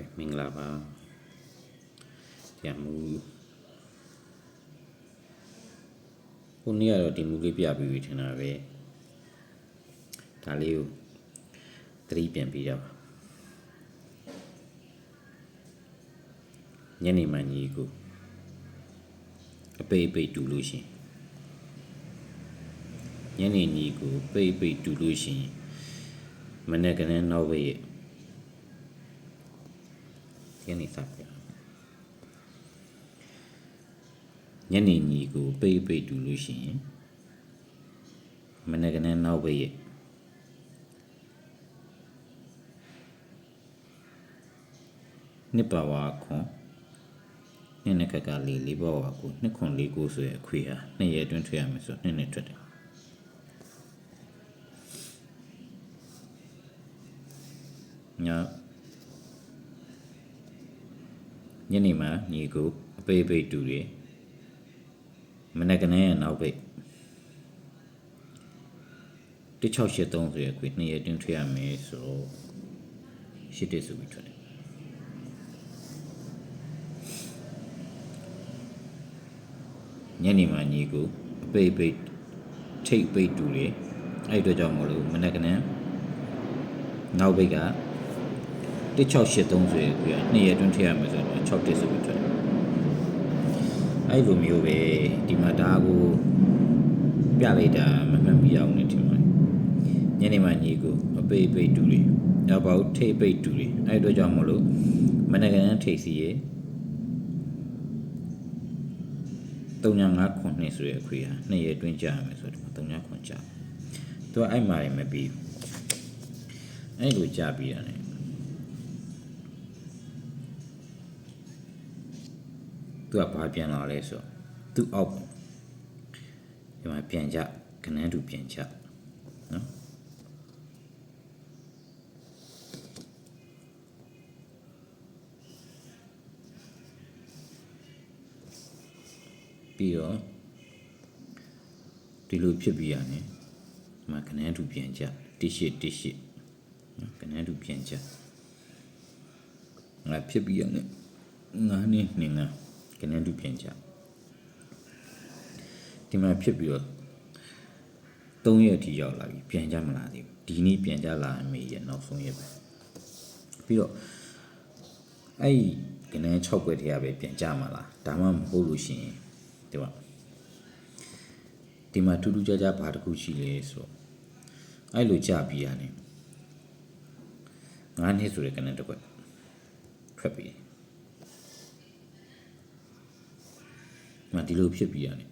ကဲမင်္ဂလာပါပြန်မူခုနေ့ကတော့ဒီမူလေးပြပြီးပြီထင်တာပဲဒါလေးကိုသတိပြန်ပြီးတော့ညနေမှညီကိုအပိတ်အပိတ်တူလို့ရှရင်ညနေညီကိုပိတ်အပိတ်တူလို့ရှရင်မနေ့ကနေ့နောက်ပဲရဲ့ ဒီနေ့စပြညနေညီကိုပိတ်ပိတ်တူလို့ရှိရင်မနေ့ကနေ့နောက်ပဲရဲ့နှစ်ပါဝါခွန်နှစ်နှစ်ခက်ကလေးလေးပါဝါကိုနှစ်ခွန်လေးကိုဆိုရအခွေဟာနှစ်ရက်အတွင်းထွက်ရမယ်ဆိုနှစ်နှစ်ထွက်တယ်ညာ ညနေမှာညီကိုအပိတ်အပိတ်တူတယ်မနေ့ကနေ့ကနောက်ပိတ်1683ဆိုရခွေနှစ်ရက်တွင်းထွက်ရမယ်ဆိုတော့ရှစ်တက်ဆိုပြီးထွက်တယ်ညနေမှာညီကိုအပိတ်အပိတ်ထိတ်ပိတ်တူတယ်အဲ့ဒီအတွက်ကြောင့်မလို့မနေ့ကနေ့နောက်ပိတ်က1683ဆိုရပြနှစ်ရက်တွင်းထည့်ရမယ်ဆိုတော့ 6တက်ဆိုပြီးထွက်တယ်အဲ့လိုမျိုးပဲဒီမှာဒါကိုပြလိုက်တာမမှန်ပြအောင်နေထင်ပါတယ်ညနေမှညီကိုအပိတ်ပိတ်တူတွေနောက်ပေါက်ထိတ်ပိတ်တူတွေအဲ့အတွက်ကြောင့်မလို့မနကန်ထိတ်စီရဲ့395ခွန်နှစ်ဆိုရအခွေဟာနှစ်ရက်တွင်းကြာရမယ်ဆိုတော့395ခွန်ကြာသူကအဲ့မှာရမပြီးအဲ့လိုကြာပြီးရတယ် သူကဘာပြန်လာလဲဆိုတော့သူ့အောက်ဒီမှာပြန်ကြကနန်းတူပြန်ကြနော်ပြီးတော့ဒီလိုဖြစ်ပြီးရတယ်ဒီမှာကနန်းတူပြန်ကြတိရှိတိရှိနော်ကနန်းတူပြန်ကြငါဖြစ်ပြီးရတယ်ငါနဲ့နေငါ ကနေတူပြန်ကြဒီမှာဖြစ်ပြီးတော့3ရက်အထိရောက်လာပြီပြန်ကြမလာသေးဘူးဒီနေ့ပြန်ကြလာအမေရဲ့နောက်ဆုံးရက်ပဲပြီးတော့အဲ့ဒီကနေ6ခွက်တည်းရပဲပြန်ကြမှာလားဒါမှမဟုတ်လို့ရှိရင်ဒီမှာဒီမှာထူးထူးခြားခြားဘာတစ်ခုရှိလဲဆိုတော့အဲ့လိုကြပြီးရတယ်ငါးနှစ်ဆိုတဲ့ကနေတစ်ခွက်ထွက်ပြီး မဒီလိုဖြစ်ပြီးရတယ်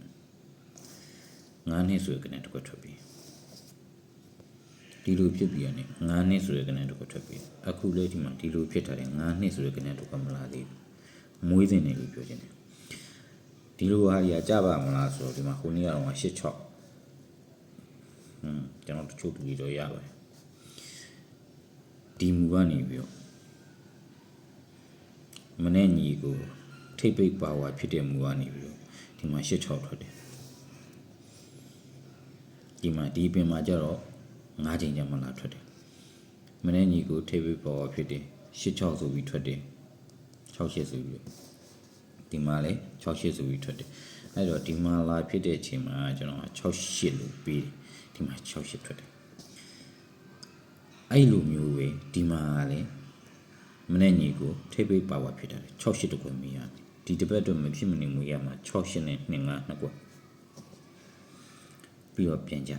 ငါးနှစ်ဆိုရကနေတစ်ခွက်ထွက်ပြီးဒီလိုဖြစ်ပြီးရတယ်ငါးနှစ်ဆိုရကနေတစ်ခွက်ထွက်ပြီးအခုလေဒီမှာဒီလိုဖြစ်ထားတယ်ငါးနှစ်ဆိုရကနေတစ်ခွက်မလာသေးဘူးမွေးစင်တယ်လို့ပြောချင်တယ်ဒီလိုဟာကြီးကြပါမလားဆိုတော့ဒီမှာခုနေ့ကတော့86ဟွန်းကျွန်တော်တချို့တူပြီးတော့ရပါတယ်ဒီမူကနေပြီးတော့မနေ့ညီကိုထိပ်ပိတ်ပါဝါဖြစ်တဲ့မူကနေပြီးတော့ ဒီမှာ86ထွက်တယ်ဒီမှာဒီပင်မှာကျတော့9ချိန်ကျမှလာထွက်တယ်မနေ့ညီကိုထိပ်ပိတ်ပါဝါဖြစ်တယ်86ဆိုပြီးထွက်တယ်68ဆိုပြီးဒီမှာလည်း68ဆိုပြီးထွက်တယ်အဲ့တော့ဒီမှာလာဖြစ်တဲ့အချိန်မှာကျွန်တော်68လို့ပြီးတယ်ဒီမှာ68ထွက်တယ်အဲ့လိုမျိုးပဲဒီမှာလည်းမနေ့ညီကိုထိပ်ပိတ်ပါဝါဖြစ်တာလေ68တခွေမရတယ် ဒီတစ်ပတ်တော့မဖြစ်မနေမူရမှာ68နဲ့25နှစ်ကွပြီးတော့ပြန်ကြ